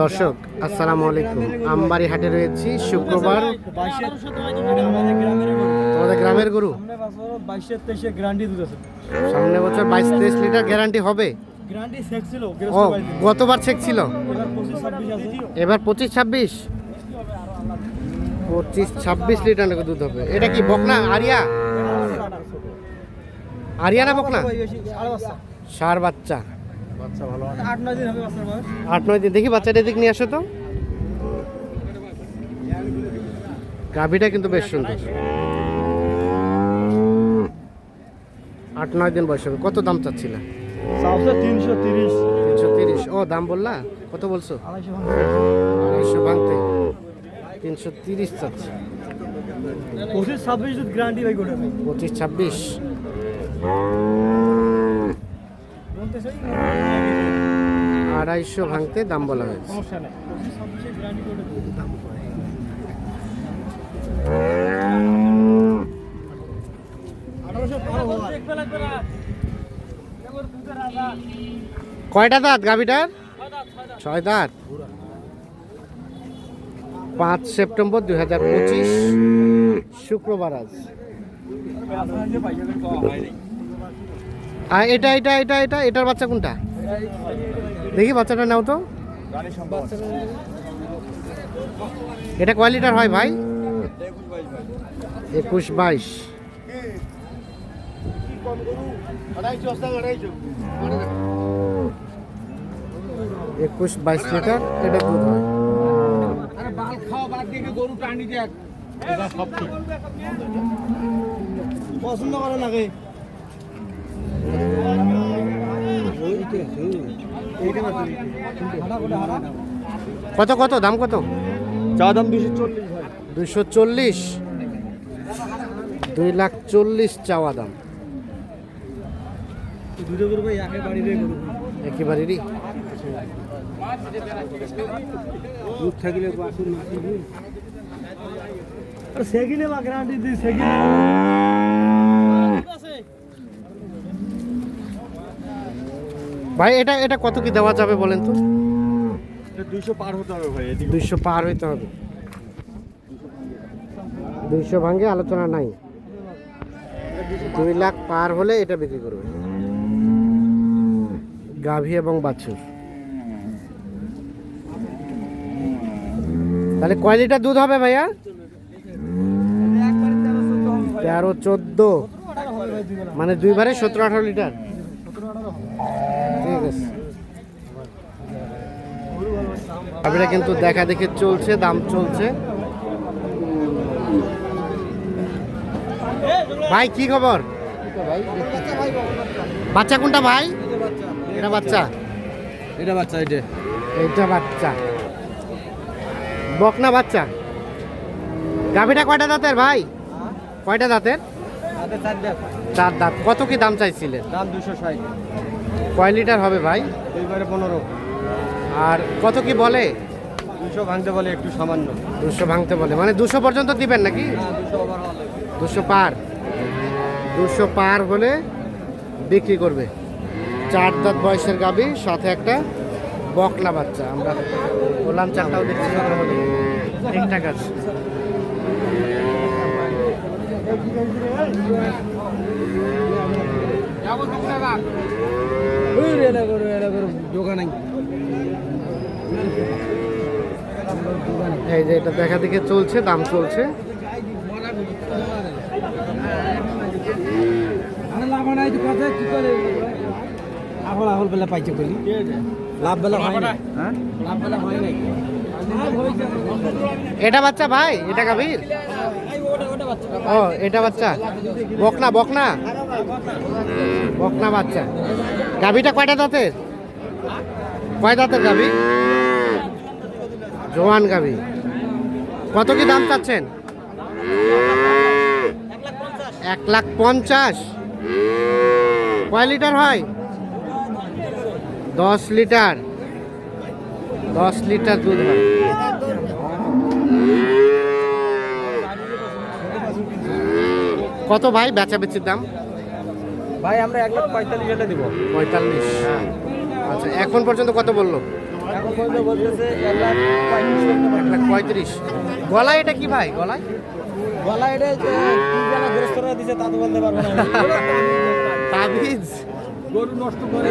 দর্শক, আসসালামু আলাইকুম। আমবাড়ি হাটে রয়েছি, শুক্রবার। তোমাদের গ্রামের গরু? সামনে বছর বাইশ তেইশ লিটার গ্যারান্টি হবে? ও, গতবার চেক ছিল? এবার পঁচিশ ছাব্বিশ পঁচিশ ছাব্বিশ লিটার দুধ হবে? এটা কি বকনা, আরিয়া? আরিয়া না বকনা? সার বাচ্চা। আট নয় দিন হবে বাচ্চার বয়স। আট নয় দিন। দেখি বাচ্চাটা এদিক নিয়ে আসো তো। গাভিটা কিন্তু বেশ সুন্দর। আট নয় দিন বয়স হবে। কত দাম চাচ্ছিল? তিনশো তিরিশ। তিনশো তিরিশ। ও দাম বললা? কত বলছো? আড়াইশো ভাঙতে। তিনশো তিরিশ চাচ্ছে। পঁচিশ ছাব্বিশ গ্যারান্টি ভাই পঁচিশ ছাব্বিশ। আড়াইশো ভাঙতে দাম বলা হয়েছে। সমস্যা নেই। হয় কয়টা দাঁত গাভিটার? ছয় দাঁত। পাঁচ সেপ্টেম্বর দুই হাজার পঁচিশ শুক্রবার আজ। আর এটা এটা এটা এটা, এটার বাচ্চা কোনটা? দেখি বাচ্চাটা নাও তো। এটা কয় লিটার হয় ভাই? একুশ বাইশ। একুশ বাইশ লিটার, এটা দুধ হয়। পছন্দ করে নাকি? কত কত? দাম কত? চা দাম দুশো চল্লিশ দুইশো চল্লিশ? দুই লাখ চল্লিশ চাওয়া দাম। একেবারেরই? দুধ থাকলে সেগিনে বা গ্যারান্টি দিই সেগিনে। ভাই এটা এটা কত কি দেওয়া যাবে বলেন তো? দুইশো পার হতে হবে ভাই দুইশো পার হইতে হবে। দুইশো ভাঙ্গে আলোচনা নাই। দুই লাখ পার হলে এটা বিক্রি করবে। গাভী এবং বাছুর। তাহলে কয় লিটার দুধ হবে ভাইয়া? তেরো চোদ্দ। মানে দুইবারে সতেরো আঠারো লিটার ঠিক আছে গাভীরা কিন্তু দেখা দেখে চলছে দাম চলছে। ভাই কি খবর? বাচ্চা কোনটা ভাই? এটা বাচ্চা। এটা বাচ্চা এটা এইটা বাচ্চা। বকনা বাচ্চা। গাভীটা কয়টা দাঁতের ভাই? কয়টা দাঁতের? চার চার দাঁত। কত কি দাম চাইছিলেন? দাম দুশো ষাট। কয় লিটার হবে ভাই? দুইবারে পনেরো। আর কত কি বলে? দুশো ভাঙতে বলে একটু সামান্য। দুশো ভাঙতে বলে। মানে দুশো পর্যন্ত দিবেন নাকি? দুশো হলে দুশো পার। দুশো পার হলে বিক্রি করবে। চার দাঁত বয়সের গাবি সাথে একটা বকলা বাচ্চা। আমরা বললাম চারটাও দেখছি ঠিকঠাক আছে এই যে এটা দেখা দেখে চলছে দাম চলছে। আহল আহল বেলা পাইছে লাভ বেলা হয় না লাভ বেলা নাই। এটা বাচ্চা ভাই এটা গাভীর? ও এটা বাচ্চা। বকনা বকনা? বকনা বাচ্চা। গাভীটা কয়টা দাঁতের? কয় দাঁতের গাভী? জোয়ান গাভী। কত কি দাম চাচ্ছেন? এক লাখ পঞ্চাশ। কয় লিটার হয়? দশ লিটার। দশ লিটার দুধ হয়। কত ভাই বেচা বেচির দাম? ভাই আমরা এক লাখ পঁয়তাল্লিশ হলে দিব। পঁয়তাল্লিশ। আচ্ছা এখন পর্যন্ত কত বলল? এখন এক লাখ পঁয়ত্রিশ। গলায় এটা কি ভাই? গলায়? গলা এটা যে গ্রস্তরা দিছে তা তো বলতে পারব না। তাবিজ। গরু নষ্ট করে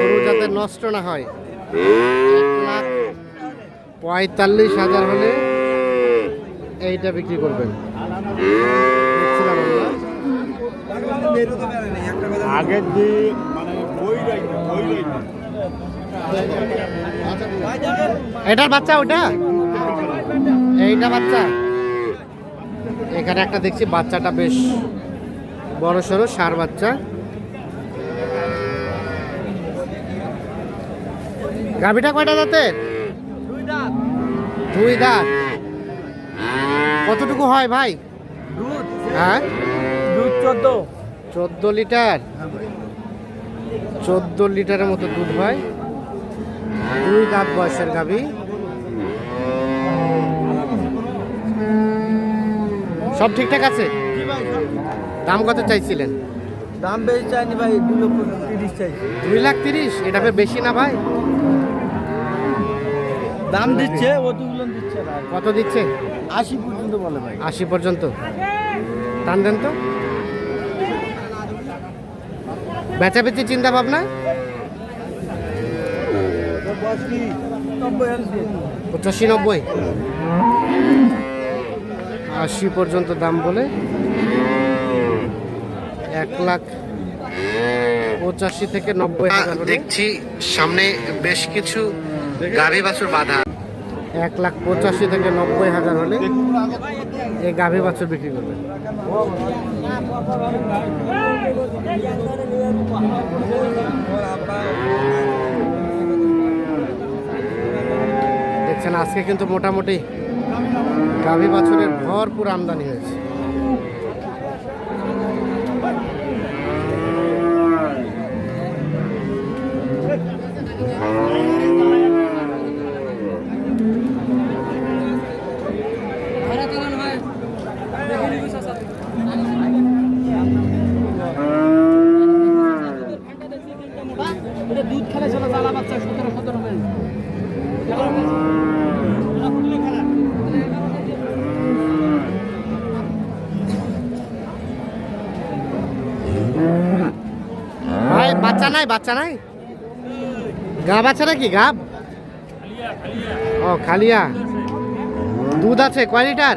গরু যাতে নষ্ট না হয়। এক লাখ পঁয়তাল্লিশ হাজার হলে এইটা বিক্রি করবেন। আগের যে বই এটার বাচ্চা ওটা? এইটা বাচ্চা? এখানে একটা দেখছি বাচ্চাটা বেশ বড় সড়ো সার বাচ্চা। গাভিটা কয়টা দাঁতের দুই দাঁত। কতটুকু হয় ভাই? হ্যাঁ? দুধ চোদ্দ। চোদ্দ লিটার। চোদ্দ লিটারের মতো দুধ হয় দুই দাঁত বয়সের গাভী। সব ঠিকঠাক আছে? দাম কত চাইছিলেন? দাম বেশি চাইনি ভাই দু লক্ষ তিরিশ চাই দুই লাখ তিরিশ? এটা বেশি না ভাই? দাম দিচ্ছে ও দুগুলো দিচ্ছে না কত দিচ্ছে? আশি পর্যন্ত বলে ভাই। আশি পর্যন্ত। টান দেন তো। বেচা বেচি চিন্তা ভাবনা পঁচাশি নব্বই। আশি পর্যন্ত দাম বলে এক লাখ পঁচাশি থেকে নব্বই দেখছি সামনে বেশ কিছু গাভী বাছুর বাধা। এক লাখ পঁচাশি থেকে নব্বই হাজার হলে এই গাভী বাছুর বিক্রি করবে। দেখছেন, আজকে কিন্তু মোটামুটি গাভী বাছুরের ভরপুর আমদানি হয়েছে। নাই, বাচ্চা নাই? গা বাচ্চা নাকি, গাব? ও, খালিয়া। দুধ আছে, কয় লিটার?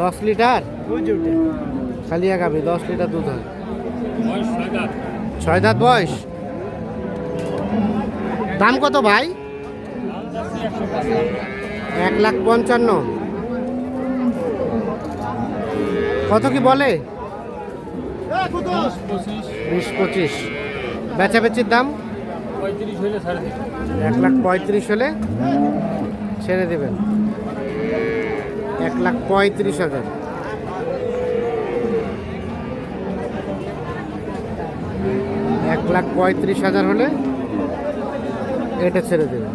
দশ লিটার? খালিয়া গাবি, দশ লিটার দুধ হয়। ছয় দাঁত বয়স। দাম কত ভাই? এক লাখ পঞ্চান্ন। কত কি বলে? বিশ পঁচিশ। বেচা বেচির দাম এক লাখ পঁয়ত্রিশ হলে ছেড়ে দেবেন। এক লাখ পঁয়ত্রিশ হাজার। এক লাখ পঁয়ত্রিশ হাজার হলে এটা ছেড়ে দেবেন।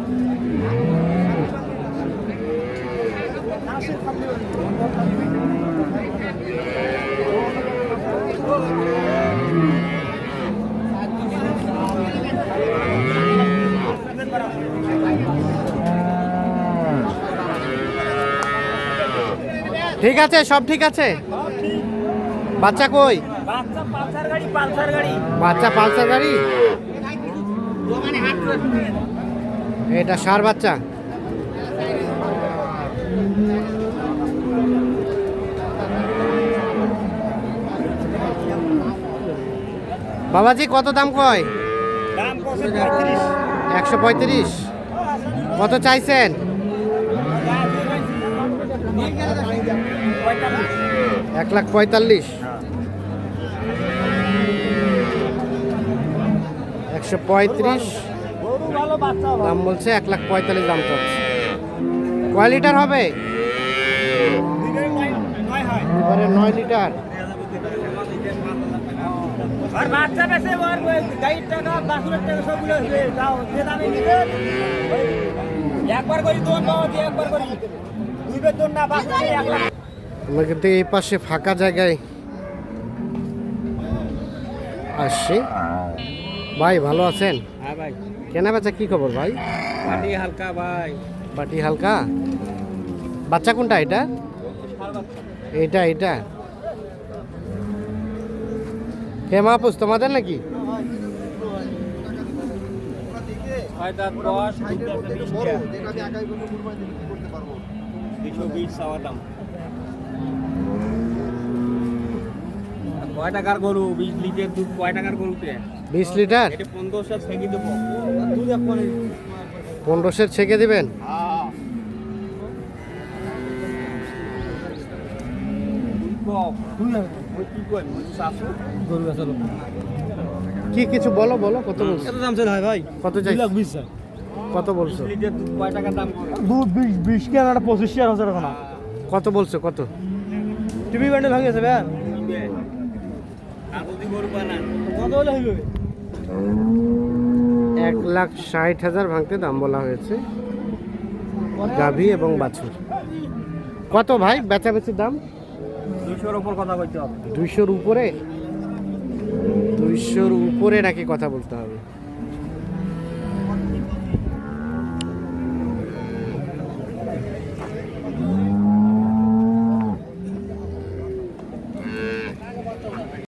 ঠিক আছে, সব ঠিক আছে? বাচ্চা কই? বাচ্চা পালসার গাড়ি। এটা সার বাচ্চা। বাবাজি, কত দাম কয়? একশো পঁয়ত্রিশ। কত চাইছেন? এক লাখ পঁয়তাল্লিশ। একশো পঁয়ত্রিশ। দাম বলছে এক লাখ পঁয়তাল্লিশ দাম চাচ্ছে কয় লিটার হবে? এবারে নয় লিটার। একবার করি দোন পাওয়া দিয়ে একবার করি দুই বের দোন না বাস এক লাখ। আমরা কিন্তু এই পাশে ফাঁকা জায়গায় আসছি। ভাই ভালো আছেন? হ্যাঁ ভাই। কেনা বেচা কি খবর ভাই? পাটি হালকা ভাই। বাটি হালকা? বাচ্চা কোনটা এটা? এইটা এইটা হে মাহফুজ তোমাদের নাকি চাওয়া দাম কয় টাকার গরু? বিশ লিটার দুধ কয় টাকার গরুতে? বিশ লিটার? এটা পনেরোশো ছেঁকে দেবো। দুধ এখন পনেরোশের ছেঁকে দিবেন? গরু কি কিছু বলো বলো কত বলছো? এত দাম চলে হয় ভাই। কত চাই বিশ স্যার কত বলছো? কয় টাকা দাম দুধ বিশ বিশ কেন একটা পঁচিশ হাজার কত বলছো কত? টিভি ব্যান্ডেল ভাঙে গেছে ভাই আর যদি গরু বানান কত হলে হইবে এক লাখ ষাট হাজার ভাঙতে দাম বলা হয়েছে। গাভী এবং বাছুর। কত ভাই? বেচা বেচির দাম? দুশোর উপর কথা বলতে হবে। দুইশোর উপরে? দুইশোর উপরে নাকি কথা বলতে হবে?